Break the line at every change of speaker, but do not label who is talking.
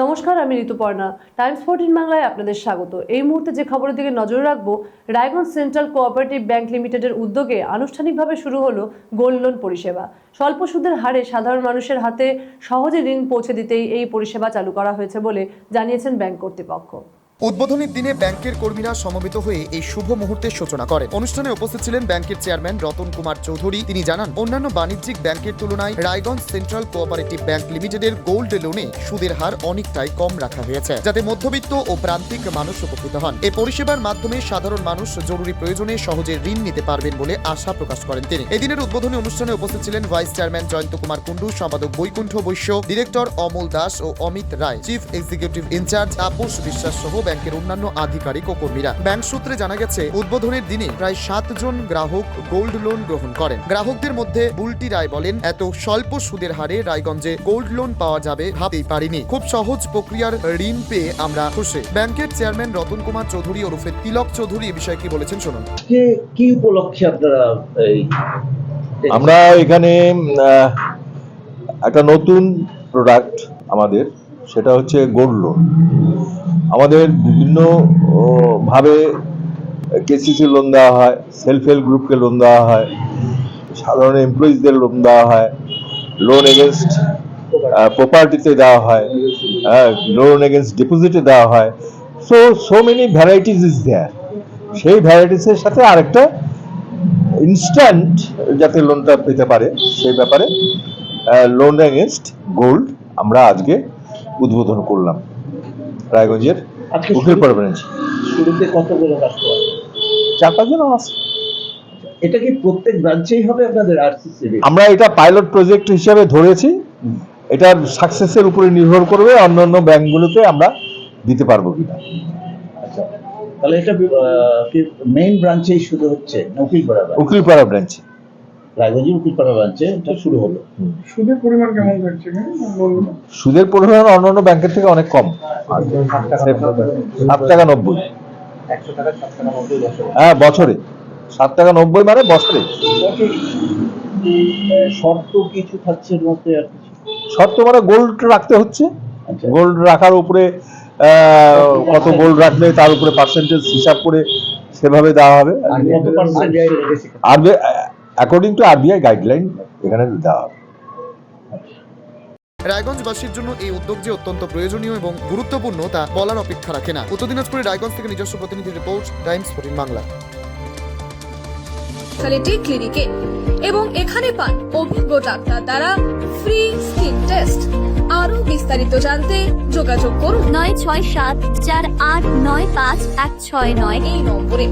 নমস্কার, আমি Rituparna. Times fourteen বাংলায় আপনাদের স্বাগত। এই মুহূর্তে যে খবরের দিকে নজর রাখব, রায়গঞ্জ সেন্ট্রাল কোঅপারেটিভ ব্যাংক লিমিটেডের উদ্যোগে আনুষ্ঠানিকভাবে শুরু হলো গোল্ড লোন পরিষেবা। স্বল্প সুদের হারে সাধারণ মানুষের হাতে সহজে ঋণ পৌঁছে দিতেই এই পরিষেবা চালু করা হয়েছে বলে জানিয়েছেন ব্যাংক কর্তৃপক্ষ।
উদ্বোধনীর দিনে ব্যাংকের কর্মীরা সমবেত হয়ে এই শুভ মুহূর্তের সূচনা করেন। অনুষ্ঠানে উপস্থিত ছিলেন ব্যাংকের চেয়ারম্যান রতন কুমার চৌধুরী। তিনি জানান, অন্যান্য বাণিজ্যিক ব্যাংকের তুলনায় রায়গঞ্জ সেন্ট্রাল কোঅপারেটিভ ব্যাংক লিমিটেডের গোল্ড লোনে সুদের হার অনেকটাই কম রাখা হয়েছে, যাতে মধ্যবিত্ত ও প্রান্তিক মানুষ উপকৃত হন। এই পরিষেবার মাধ্যমে সাধারণ মানুষ জরুরি প্রয়োজনে সহজে ঋণ নিতে পারবেন বলে আশা প্রকাশ করেন তিনি। এদিনের উদ্বোধনী অনুষ্ঠানে উপস্থিত ছিলেন ভাইস চেয়ারম্যান জয়ন্ত কুমার কুণ্ডু, সম্পাদক বৈকুণ্ঠ বৈশ্য, ডিরেক্টর অমল দাস ও Amit Roy. Chief executive incharge Tapas Biswas সহ ব্যাংকের অন্যান্য আধিকারিক ও কর্মীরা। ব্যাংক সূত্রে জানা গেছে উদ্বোধনের দিনে প্রায় সাত জন গ্রাহক গোল্ড লোন গ্রহণ করেন। গ্রাহকদের মধ্যে বুলটি রায় বলেন এত স্বল্প সুদের হারে রায়গঞ্জে গোল্ড লোন পাওয়া যাবে ভাবতেই পারিনি। খুব সহজ প্রক্রিয়ার ঋণ পেয়ে আমরা খুশি। ব্যাংকের চেয়ারম্যান রতন কুমার চৌধুরী ওরফে তিলক চৌধুরী এ বিষয়ে কি বলেছেন শুনুন।
কি উপলক্ষে আপনারা
আমরা এখানে আহ, একটা নতুন প্রোডাক্ট আমাদের সেটা হচ্ছে গোল্ড লোন। আমাদের বিভিন্ন ও, ভাবে কেসিসি লোন দেওয়া হয় সেলফ হেল্প গ্রুপকে লোন দেওয়া হয় সাধারণ এমপ্লয়িজদের লোন দেওয়া হয় লোন এগেনস্ট প্রপার্টিতে দেওয়া হয় লোন এগেনস্ট ডিপোজিটে দেওয়া হয়। So so many varieties is there সেই ভ্যারাইটিসের সাথে আরেকটা ইনস্ট্যান্ট যাতে লোনটা পেতে পারে সেই ব্যাপারে লোন এগেনস্ট গোল্ড আমরা আজকে উদ্বোধন করলাম। রায়গঞ্জের উকিল পারমানেন্ট
শুরুতে কতগুলো কাস্টমার
চার পাঁচজন আছে।
এটা কি প্রত্যেক ব্রাঞ্চেই হবে আপনাদের আরসিসি
আমরা এটা পাইলট প্রজেক্ট হিসাবে ধরেছি। এটার সাকসেসের উপরে নির্ভর করবে অন্য অন্য ব্যাংকগুলোতে আমরা দিতে পারব কিনা।
আচ্ছা তাহলে এটা কি মেইন ব্রাঞ্চেই শুরু হচ্ছে উকিলপাড়া ব্রাঞ্চ
উকিলপাড়া ব্রাঞ্চে
রায়গঞ্জের উকিলপাড়া ব্রাঞ্চে এটা শুরু হলো।
সুদের পরিমাণ কেমন থাকছে?
সুদের পরিমাণ অন্যান্য ব্যাংকের থেকে অনেক কম। সাত টাকা নব্বই। হ্যাঁ বছরে। সাত টাকা নব্বই মানে বছরে।
শর্ত কিছু থাকছে
মানে গোল্ড রাখতে হচ্ছে।
আচ্ছা।
গোল্ড রাখার উপরে আহ, কত গোল্ড রাখলে তার উপরে পার্সেন্টেজ হিসাব করে সেভাবে দেওয়া হবে। অ্যাকর্ডিং টু আরবিআই গাইডলাইন এখানে দেওয়া হবে।
রায়গঞ্জবাসীর জন্য এই উদ্যোগ যে অত্যন্ত প্রয়োজনীয় এবং গুরুত্বপূর্ণ তা বলার অপেক্ষা রাখে না। উত্তর দিনাজপুরের রায়গঞ্জ থেকে নিজস্ব প্রতিনিধি রিপোর্ট টাইমস ফোর্টিন বাংলা।
ক্লিনিকে এবং এখানে পান অভিজ্ঞ ডাক্তার দ্বারা ফ্রি স্কিন টেস্ট আরও বিস্তারিত জানতে যোগাযোগ করুন।
নয় ছয় সাত চার আট নয় পাঁচ এক ছয় নয়।
এই নম্বরে